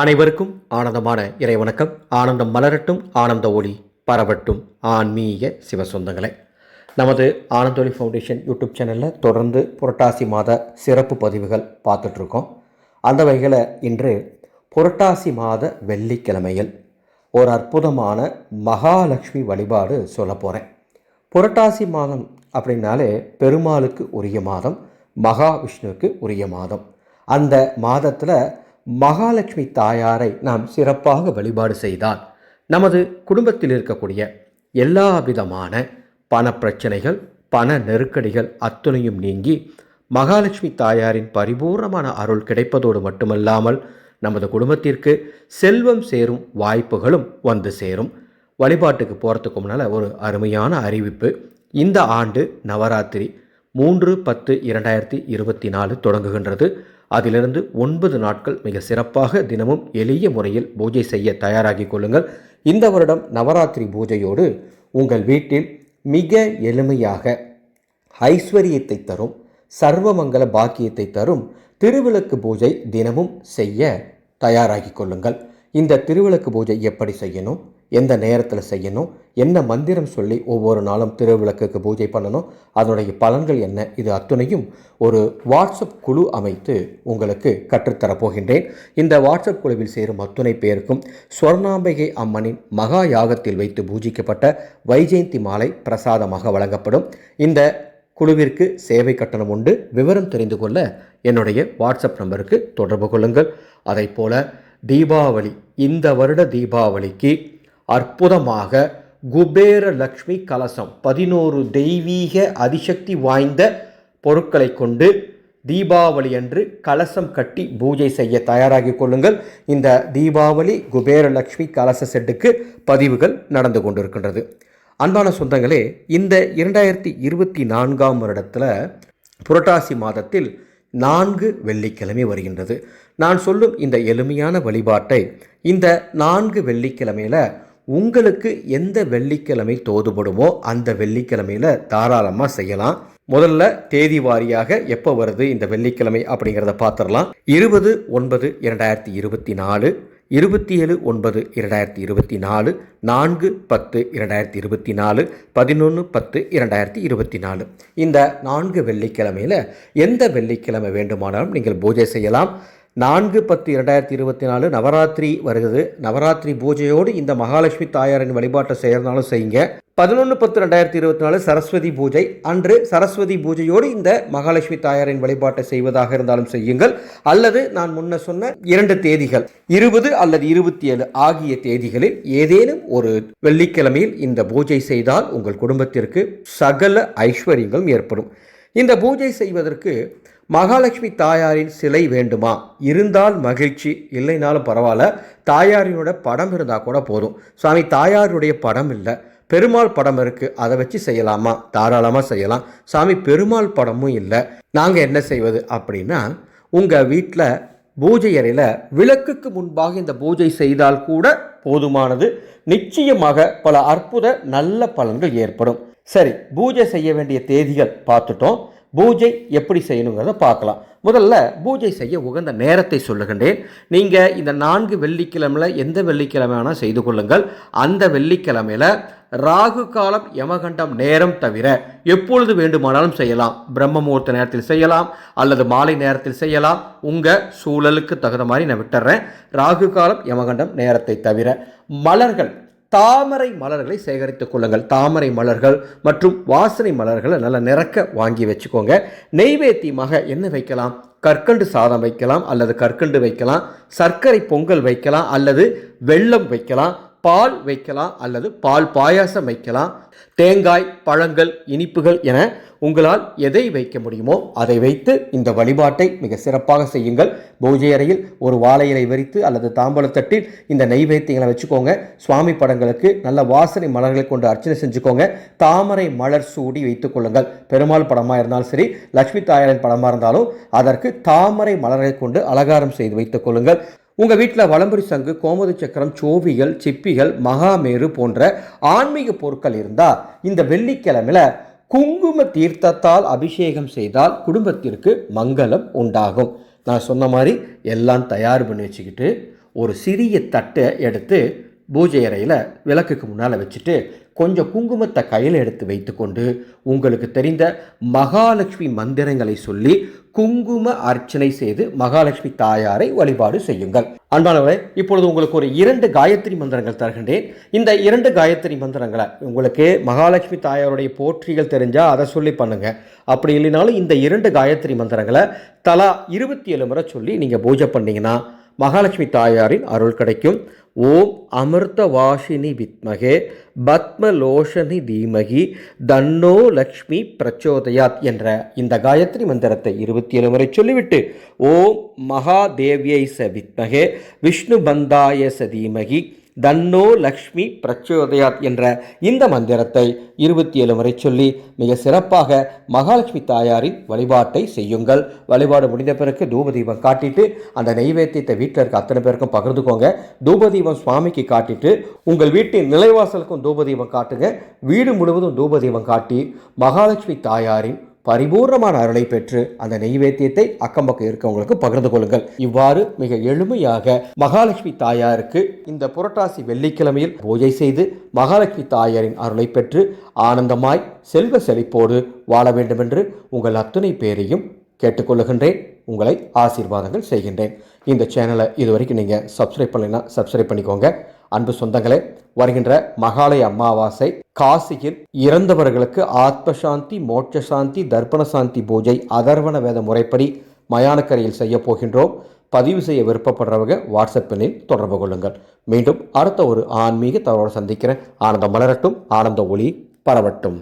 அனைவருக்கும் ஆனந்தமான இறைவணக்கம். ஆனந்தம் மலரட்டும் ஆனந்த ஒளி பரவட்டும். ஆன்மீக சிவசொந்தங்களே நமது ஆனந்தொலி ஃபவுண்டேஷன் யூடியூப் சேனலில் தொடர்ந்து புரட்டாசி மாத சிறப்பு பதிவுகள் பார்த்துட்ருக்கோம். அந்த வகையில் இன்று புரட்டாசி மாத வெள்ளிக்கிழமையில் ஒரு அற்புதமான மகாலட்சுமி வழிபாடு சொல்ல போகிறேன் புரட்டாசி மாதம் அப்படின்னாலே பெருமாளுக்கு உரிய மாதம் மகாவிஷ்ணுவுக்கு உரிய மாதம். அந்த மாதத்தில் மகாலட்சுமி தாயாரை நாம் சிறப்பாக வழிபாடு செய்தால் நமது குடும்பத்தில் இருக்கக்கூடிய எல்லா விதமான பண பிரச்சனைகள் பண நெருக்கடிகள் அத்துணையும் நீங்கி மகாலட்சுமி தாயாரின் பரிபூர்ணமான அருள் கிடைப்பதோடு மட்டுமல்லாமல் நமது குடும்பத்திற்கு செல்வம் சேரும் வாய்ப்புகளும் வந்து சேரும். வழிபாட்டுக்கு போகிறதுக்கு முன்னால் ஒரு அருமையான அறிவிப்பு. இந்த ஆண்டு நவராத்திரி மூன்று பத்து இரண்டாயிரத்தி இருபத்தி நாலு தொடங்குகின்றது. அதிலிருந்து ஒன்பது நாட்கள் மிக சிறப்பாக தினமும் எளிய முறையில் பூஜை செய்ய தயாராகிக் கொள்ளுங்கள். இந்த வருடம் நவராத்திரி பூஜையோடு உங்கள் வீட்டில் மிக எளிமையாக ஐஸ்வர்யத்தை தரும் சர்வமங்கல பாக்கியத்தை தரும் திருவிளக்கு பூஜை தினமும் செய்ய தயாராகிக் கொள்ளுங்கள். இந்த திருவிளக்கு பூஜை எப்படி செய்யணும்? எந்த நேரத்தில் செய்யணும் என்ன மந்திரம் சொல்லி ஒவ்வொரு நாளும் திருவிளக்குக்கு பூஜை பண்ணணும் அதனுடைய பலன்கள் என்ன இது அத்துணையும் ஒரு வாட்ஸ்அப் குழு அமைத்து உங்களுக்கு கற்றுத்தரப் போகின்றேன். இந்த வாட்ஸ்அப் குழுவில் சேரும் அத்துணை பேருக்கும் ஸ்வர்ணாம்பிகை அம்மனின் மகா யாகத்தில் வைத்து பூஜிக்கப்பட்ட வைஜெயந்தி மாலை பிரசாதமாக வழங்கப்படும். இந்த குழுவிற்கு சேவை கட்டணம் உண்டு. விவரம் தெரிந்து கொள்ள என்னுடைய வாட்ஸ்அப் நம்பருக்கு தொடர்பு கொள்ளுங்கள். அதை போல தீபாவளி இந்த வருட தீபாவளிக்கு அற்புதமாக குபேர லக்ஷ்மி கலசம் பதினோரு தெய்வீக அதிசக்தி வாய்ந்த பொருட்களை கொண்டு தீபாவளி அன்று கலசம் கட்டி பூஜை செய்ய தயாராகி கொள்ளுங்கள். இந்த தீபாவளி குபேரலக்ஷ்மி கலச செட்டுக்கு பதிவுகள் நடந்து கொண்டிருக்கின்றது. அன்பான சொந்தங்களே இந்த இரண்டாயிரத்தி இருபத்தி நான்காம் வருடத்தில் புரட்டாசி மாதத்தில் நான்கு வெள்ளிக்கிழமை வருகின்றது. நான் சொல்லும் இந்த எளிமையான வழிபாட்டை இந்த நான்கு வெள்ளிக்கிழமையில் உங்களுக்கு எந்த வெள்ளிக்கிழமை தோதுபடுமோ அந்த வெள்ளிக்கிழமையில் தாராளமாக செய்யலாம். முதல்ல தேதி வாரியாக எப்போ வருது இந்த வெள்ளிக்கிழமை அப்படிங்கிறத பார்த்துடலாம் இருபது ஒன்பது இரண்டாயிரத்தி இருபத்தி நாலு இருபத்தி ஏழு ஒன்பது இரண்டாயிரத்தி இருபத்தி நாலு நான்கு பத்து இரண்டாயிரத்தி இருபத்தி நாலு பதினொன்று பத்து இரண்டாயிரத்தி இருபத்தி நாலு. இந்த நான்கு வெள்ளிக்கிழமையில் எந்த வெள்ளிக்கிழமை வேண்டுமானாலும் நீங்கள் பூஜை செய்யலாம். நான்கு பத்து இரண்டாயிரத்தி இருபத்தி நாலு நவராத்திரி வருகிறது. நவராத்திரி பூஜையோடு இந்த மகாலட்சுமி தாயாரின் வழிபாட்டை செய்கிறதுனாலும் செய்யுங்க. பதினொன்று பத்து ரெண்டாயிரத்தி இருபத்தி நாலு சரஸ்வதி பூஜை. அன்று சரஸ்வதி பூஜையோடு இந்த மகாலட்சுமி தாயாரின் வழிபாட்டை செய்வதாக இருந்தாலும் செய்யுங்கள். அல்லது நான் முன்ன சொன்ன இரண்டு தேதிகள் இருபது அல்லது இருபத்தி ஏழு ஆகிய தேதிகளில் ஏதேனும் ஒரு வெள்ளிக்கிழமையில் இந்த பூஜை செய்தால் உங்கள் குடும்பத்திற்கு சகல ஐஸ்வர்யங்களும் ஏற்படும். இந்த பூஜை செய்வதற்கு மகாலட்சுமி தாயாரின் சிலை வேண்டுமா? இருந்தால் மகிழ்ச்சி. இல்லைனாலும் பரவாயில்ல. தாயாரினோட படம் இருந்தால் கூட போதும். சுவாமி தாயாருடைய படம் இல்லை. பெருமாள் படம் இருக்குது அதை வச்சு செய்யலாமா? தாராளமாக செய்யலாம். சாமி பெருமாள் படமும் இல்லை. நாங்கள் என்ன செய்வது அப்படின்னா உங்கள் வீட்டில் பூஜை அறையில் விளக்குக்கு முன்பாக இந்த பூஜை செய்தால் கூட போதுமானது. நிச்சயமாக பல அற்புத நல்ல பலன்கள் ஏற்படும். சரி பூஜை செய்ய வேண்டிய தேதிகள் பார்த்துட்டோம். பூஜை எப்படி செய்யணுங்கிறத பார்க்கலாம். முதல்ல பூஜை செய்ய உகந்த நேரத்தை சொல்லுகின்றேன். நீங்கள் இந்த நான்கு வெள்ளிக்கிழமையில் எந்த வெள்ளிக்கிழமை செய்து கொள்ளுங்கள். அந்த வெள்ளிக்கிழமையில் ராகு காலம் யமகண்டம் நேரம் தவிர எப்பொழுது வேண்டுமானாலும் செய்யலாம். பிரம்ம முகூர்த்த நேரத்தில் செய்யலாம் அல்லது மாலை நேரத்தில் செய்யலாம். உங்கள் சூழலுக்கு தகுந்த மாதிரி நான் விட்டுறேன். ராகு காலம் யமகண்டம் நேரத்தை தவிர மலர்கள் தாமரை மலர்களை சேகரித்துக் கொள்ளுங்கள். தாமரை மலர்கள் மற்றும் வாசனை மலர்களை நல்லா நிறக்க வாங்கி வச்சுக்கோங்க. நெய்வேத்தியமாக என்ன வைக்கலாம்? கற்கண்டு சாதம் வைக்கலாம் அல்லது கற்கண்டு வைக்கலாம். சர்க்கரை பொங்கல் வைக்கலாம் அல்லது வெள்ளம் வைக்கலாம். பால் வைக்கலாம் அல்லது பால் பாயாசம் வைக்கலாம். தேங்காய் பழங்கள் இனிப்புகள் என உங்களால் எதை வைக்க முடியுமோ அதை வைத்து இந்த வழிபாட்டை மிக சிறப்பாக செய்யுங்கள். பூஜை அறையில் ஒரு வாழை இலை விரித்து அல்லது தாம்பூலத்தட்டில் இந்த நெய்வேத்தியங்களை வச்சுக்கோங்க. சுவாமி படங்களுக்கு நல்ல வாசனை மலர்களை கொண்டு அர்ச்சனை செஞ்சுக்கோங்க. தாமரை மலர் சூடி வைத்துக் கொள்ளுங்கள். பெருமாள் படமாக இருந்தாலும் சரி லட்சுமி தாயாரின் படமாக இருந்தாலும் அதற்கு தாமரை மலர்களை கொண்டு அலங்காரம் செய்து வைத்துக் கொள்ளுங்கள். உங்கள் வீட்டில் வளம்புரி சங்கு கோமதி சக்கரம் சோவிகள் சிப்பிகள் மகாமேரு போன்ற ஆன்மீக பொருட்கள் இருந்தால் இந்த வெள்ளிக்கிழமையில் குங்கும தீர்த்தத்தால் அபிஷேகம் செய்தால் குடும்பத்திற்கு மங்களம் உண்டாகும். நான் சொன்ன மாதிரி எல்லாம் தயார் பண்ணி வச்சுக்கிட்டு ஒரு சிறிய தட்டை எடுத்து பூஜை அறையில் விளக்குக்கு முன்னால் வச்சுட்டு கொஞ்சம் குங்குமத்தை கையில் எடுத்து வைத்துக்கொண்டு உங்களுக்கு தெரிந்த மகாலட்சுமி மந்திரங்களை சொல்லி குங்கும அர்ச்சனை செய்து மகாலட்சுமி தாயாரை வழிபாடு செய்யுங்கள். அன்பானவரே இப்பொழுது உங்களுக்கு ஒரு இரண்டு காயத்ரி மந்திரங்கள் தருகின்றேன். இந்த இரண்டு காயத்ரி மந்திரங்களை உங்களுக்கு மகாலட்சுமி தாயாருடைய போற்றிகள் தெரிஞ்சால் அதை சொல்லி பண்ணுங்கள் அப்படி இல்லைனாலும் இந்த இரண்டு காயத்ரி மந்திரங்களை தலா இருபத்தி ஏழு முறை சொல்லி நீங்கள் பூஜை பண்ணிங்கன்னா மகாலட்சுமி தாயாரின் அருள் கிடைக்கும். ஓம் அமிர்த வாஷினி வித்மகே பத்மலோஷனி தீமகி தன்னோ லக்ஷ்மி பிரச்சோதயாத் என்ற இந்த காயத்ரி மந்திரத்தை இருபத்தி ஏழு முறை சொல்லிவிட்டு ஓம் மகாதேவியை ச வித்மகே விஷ்ணு பந்தாய ச தீமகி தன்னோ லக்ஷ்மி பிரச்சோதயாத் என்ற இந்த மந்திரத்தை இருபத்தி ஏழு முறை சொல்லி மிக சிறப்பாக மகாலட்சுமி தாயாரின் வழிபாட்டை செய்யுங்கள். வழிபாடு முடிந்த பிறகு தூபதீபம் காட்டிட்டு அந்த நெய்வேத்தியத்தை வீட்டில் இருக்க அத்தனை பேருக்கும் பகிர்ந்துக்கோங்க. தூபதீபம் சுவாமிக்கு காட்டிட்டு உங்கள் வீட்டின் நிலைவாசலுக்கும் தூபதீபம் காட்டுங்க. வீடு முழுவதும் தூபதீபம் காட்டி மகாலட்சுமி தாயாரின் பரிபூர்ணமான அருளை பெற்று அந்த நெய்வேத்தியத்தை அக்கம் பக்கம் இருக்கவங்களுக்கு பகிர்ந்து கொள்ளுங்கள். இவ்வாறு மிக எளிமையாக மகாலட்சுமி தாயாருக்கு இந்த புரட்டாசி வெள்ளிக்கிழமையில் பூஜை செய்து மகாலட்சுமி தாயாரின் அருளை பெற்று ஆனந்தமாய் செல்வ செழிப்போடு வாழ வேண்டுமென்று உங்கள் அத்துணை பேரையும் கேட்டுக்கொள்ளுகின்றேன் உங்களை ஆசீர்வாதங்கள் செய்கின்றேன். இந்த சேனலை இது வரைக்கும் நீங்கள் சப்ஸ்கிரைப் பண்ணலைன்னா சப்ஸ்கிரைப் பண்ணிக்கோங்க. அன்பு சொந்தங்களே வருகின்ற மகாலய அமாவாசை காசியில் இறந்தவர்களுக்கு ஆத்மசாந்தி மோட்ச சாந்தி தர்ப்பண சாந்தி பூஜை அதர்வண வேத முறைப்படி மயானக்கரையில் செய்ய போகின்றோம். பதிவு செய்ய விருப்பப்படுறவங்க வாட்ஸ்அப்பினில் தொடர்பு கொள்ளுங்கள். மீண்டும் அடுத்த ஒரு ஆன்மீக தகவலோடு சந்திக்கிறேன். ஆனந்தம் மலரட்டும் ஆனந்த ஒளி பரவட்டும்.